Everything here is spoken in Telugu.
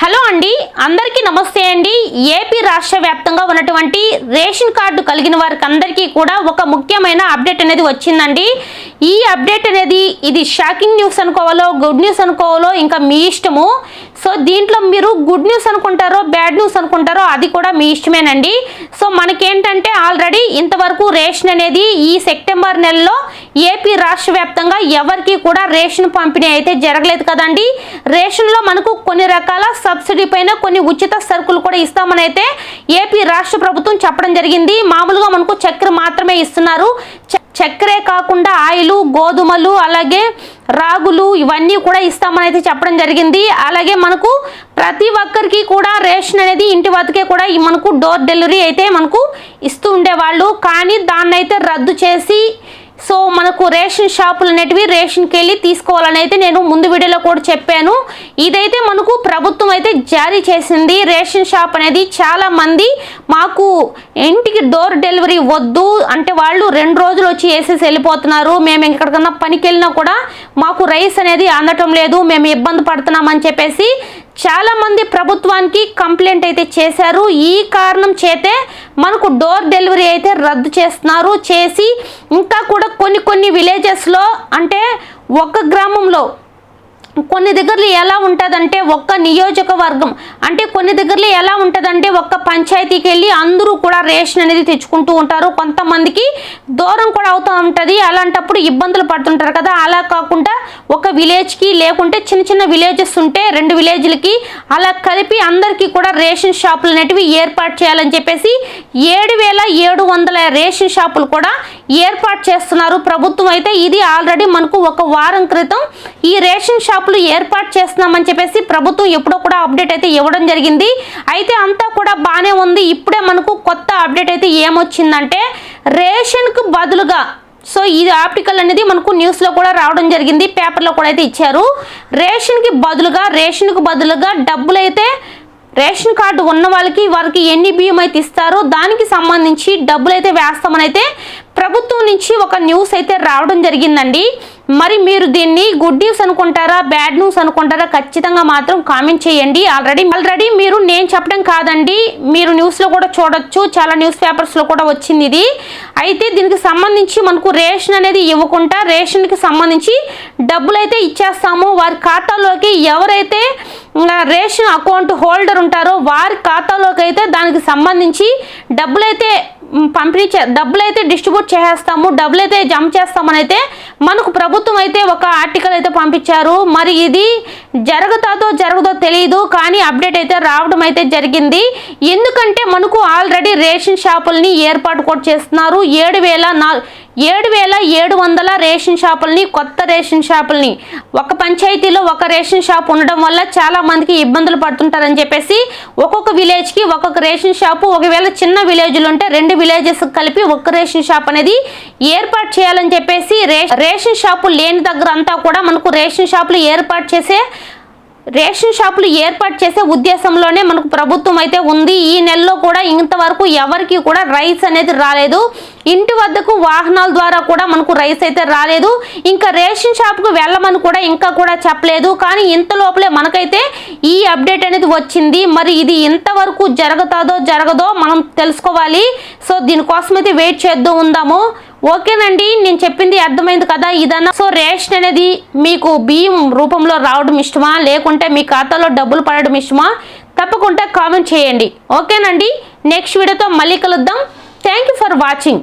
హలో అండి అందరికీ నమస్తే అండి. ఏపీ రాష్ట్ర వ్యాప్తంగా ఉన్నటువంటి రేషన్ కార్డు కలిగిన వారికి అందరికీ కూడా ఒక ముఖ్యమైన అప్డేట్ అనేది వచ్చిందండి. ఈ అప్డేట్ అనేది ఇది షాకింగ్ న్యూస్ అనుకోవాలో గుడ్ న్యూస్ అనుకోవాలో ఇంకా మీ ఇష్టము. సో దీంట్లో మీరు గుడ్ న్యూస్ అనుకుంటారో బ్యాడ్ న్యూస్ అనుకుంటారో అది కూడా మీ ఇష్టమేనండి. సో మనకేంటంటే ఆల్రెడీ ఇంతవరకు రేషన్ అనేది ఈ సెప్టెంబర్ నెలలో ఏపీ రాష్ట్ర వ్యాప్తంగా ఎవరికి కూడా రేషన్ పంపిణీ అయితే జరగలేదు కదండి. రేషన్లో మనకు కొన్ని రకాల సబ్సిడీ పైన కొన్ని ఉచిత సరుకులు కూడా ఇస్తామని అయితే ఏపీ రాష్ట్ర ప్రభుత్వం చెప్పడం జరిగింది. మామూలుగా మనకు చక్కెర మాత్రమే ఇస్తున్నారు. చ- చక్కెరే కాకుండా ఆయిలు గోధుమలు అలాగే రాగులు ఇవన్నీ కూడా ఇస్తామని అయితే చెప్పడం జరిగింది. అలాగే మనకు ప్రతి ఒక్కరికి కూడా రేషన్ అనేది ఇంటి వద్దకే కూడా మనకు డోర్ డెలివరీ అయితే మనకు ఇస్తూ ఉండేవాళ్ళు. కానీ దాన్ని అయితే రద్దు చేసి సో మనకు రేషన్ షాపులు అనేటివి రేషన్కి వెళ్ళి తీసుకోవాలని అయితే నేను ముందు వీడియోలో కూడా చెప్పాను. ఇదైతే మనకు ప్రభుత్వం అయితే జారీ చేసింది. రేషన్ షాప్ అనేది చాలా మంది మాకు ఇంటికి డోర్ డెలివరీ వద్దు అంటే వాళ్ళు రెండు రోజులు వచ్చి వేసేసి వెళ్ళిపోతున్నారు. మేము ఎక్కడికన్నా పనికి వెళ్ళినా కూడా మాకు రైస్ అనేది అందటం లేదు. మేము ఇబ్బంది పడుతున్నామని చెప్పేసి చాలా మంది ప్రభుత్వానికి కంప్లైంట్ అయితే చేశారు. ఈ కారణం చేతే మనకు డోర్ డెలివరీ అయితే రద్దు చేస్తున్నారు. చేసి ఇంకా కూడా కొన్ని కొన్ని విలేజెస్లో అంటే ఒక గ్రామంలో కొన్ని దగ్గరలు ఎలా ఉంటుందంటే ఒక్క నియోజకవర్గం అంటే కొన్ని దగ్గరలో ఎలా ఉంటుందంటే ఒక్క పంచాయతీకి వెళ్ళి అందరూ కూడా రేషన్ అనేది తెచ్చుకుంటూ ఉంటారు. కొంతమందికి దూరం కూడా అవుతూ ఉంటుంది. అలాంటప్పుడు ఇబ్బందులు పడుతుంటారు కదా. అలా కాకుండా ఒక విలేజ్కి లేకుంటే చిన్న చిన్న విలేజెస్ ఉంటే రెండు విలేజ్లకి అలా కలిపి అందరికీ కూడా రేషన్ షాపులు అనేటివి ఏర్పాటు చేయాలని చెప్పేసి ఏడు వేల ఏడు వందల రేషన్ షాపులు కూడా ఏర్పాటు చేస్తున్నారు. ప్రభుత్వం అయితే ఇది ఆల్రెడీ మనకు ఒక వారం క్రితం ఈ రేషన్ షాపులు ఏర్పాటు చేస్తున్నామని చెప్పేసి ప్రభుత్వం ఎప్పుడో కూడా అప్డేట్ అయితే ఇవ్వడం జరిగింది. అయితే అంతా కూడా బాగానే ఉంది. ఇప్పుడే మనకు కొత్త అప్డేట్ అయితే ఏమొచ్చిందంటే రేషన్కు బదులుగా సో ఇది ఆర్టికల్ అనేది మనకు న్యూస్లో కూడా రావడం జరిగింది. పేపర్లో కూడా అయితే ఇచ్చారు. రేషన్కి బదులుగా రేషన్కు బదులుగా డబ్బులు అయితే రేషన్ కార్డు ఉన్న వాళ్ళకి వారికి ఎన్ని బియ్యం అయితే ఇస్తారో దానికి సంబంధించి డబ్బులు అయితే వేస్తామని అయితే ప్రభుత్వం నుంచి ఒక న్యూస్ అయితే రావడం జరిగిందండి. మరి మీరు దీన్ని గుడ్ న్యూస్ అనుకుంటారా బ్యాడ్ న్యూస్ అనుకుంటారా ఖచ్చితంగా మాత్రం కామెంట్ చేయండి. ఆల్రెడీ ఆల్రెడీ మీరు నేను చెప్పడం కాదండి. మీరు న్యూస్లో కూడా చూడొచ్చు. చాలా న్యూస్ పేపర్స్లో కూడా వచ్చింది ఇది. అయితే దీనికి సంబంధించి మనకు రేషన్ అనేది ఇవ్వకుండా రేషన్కి సంబంధించి డబ్బులు అయితే ఇచ్చేస్తాము. వారి ఖాతాలోకి ఎవరైతే రేషన్ అకౌంట్ హోల్డర్ ఉంటారో. వారి ఖాతాలోకి అయితే దానికి సంబంధించి డబ్బులైతే పంపిణీ చే డబ్బులైతే డిస్ట్రిబ్యూట్ చేసేస్తాము. డబ్బులైతే జమ చేస్తామని అయితే మనకు ప్రభుత్వం అయితే ఒక ఆర్టికల్ అయితే పంపించారు. మరి ఇది జరుగుతాదో జరగదో తెలియదు కానీ అప్డేట్ అయితే రావడం అయితే జరిగింది. ఎందుకంటే మనకు ఆల్రెడీ రేషన్ షాపుల్ని ఏర్పాటు కూడా చేస్తున్నారు. ఏడు వేల నా ఏడు వేల ఏడు వందల రేషన్ షాపుల్ని కొత్త రేషన్ షాపుల్ని. ఒక పంచాయతీలో ఒక రేషన్ షాప్ ఉండడం వల్ల చాలా మందికి ఇబ్బందులు పడుతుంటారని చెప్పేసి ఒక్కొక్క విలేజ్కి ఒక్కొక్క రేషన్ షాపు. ఒకవేళ చిన్న విలేజ్లు ఉంటే రెండు విలేజెస్ కలిపి ఒక్క రేషన్ షాప్ అనేది ఏర్పాటు చేయాలని చెప్పేసి రే రేషన్ షాపు లేని దగ్గర అంతా కూడా మనకు రేషన్ షాపులు ఏర్పాటు చేసే రేషన్ షాపులు ఏర్పాటు చేసే ఉద్దేశంలోనే మనకు ప్రభుత్వం అయితే ఉంది. ఈ నెలలో కూడా ఇంతవరకు ఎవరికి కూడా రైస్ అనేది రాలేదు. ఇంటి వద్దకు వాహనాల ద్వారా కూడా మనకు రైస్ అయితే రాలేదు. ఇంకా రేషన్ షాప్కు వెళ్ళమని కూడా ఇంకా కూడా చెప్పలేదు. కానీ ఇంత లోపలే మనకైతే ఈ అప్డేట్ అనేది వచ్చింది. మరి ఇది ఇంతవరకు జరుగుతుందో జరగదో మనం తెలుసుకోవాలి. సో దీనికోసం అయితే వెయిట్ చేద్దాం ఉందాము. ఓకేనండి నేను చెప్పింది అర్థమైంది కదా ఇదన్నా. సో రేషన్ అనేది మీకు బియ్యం రూపంలో రావడం ఇష్టమా? లేకుంటే మీ ఖాతాలో డబ్బులు పడడం ఇష్టమా? తప్పకుండా కామెంట్ చేయండి. ఓకేనండి నెక్స్ట్ వీడియోతో మళ్ళీ కలుద్దాం. Thank you for watching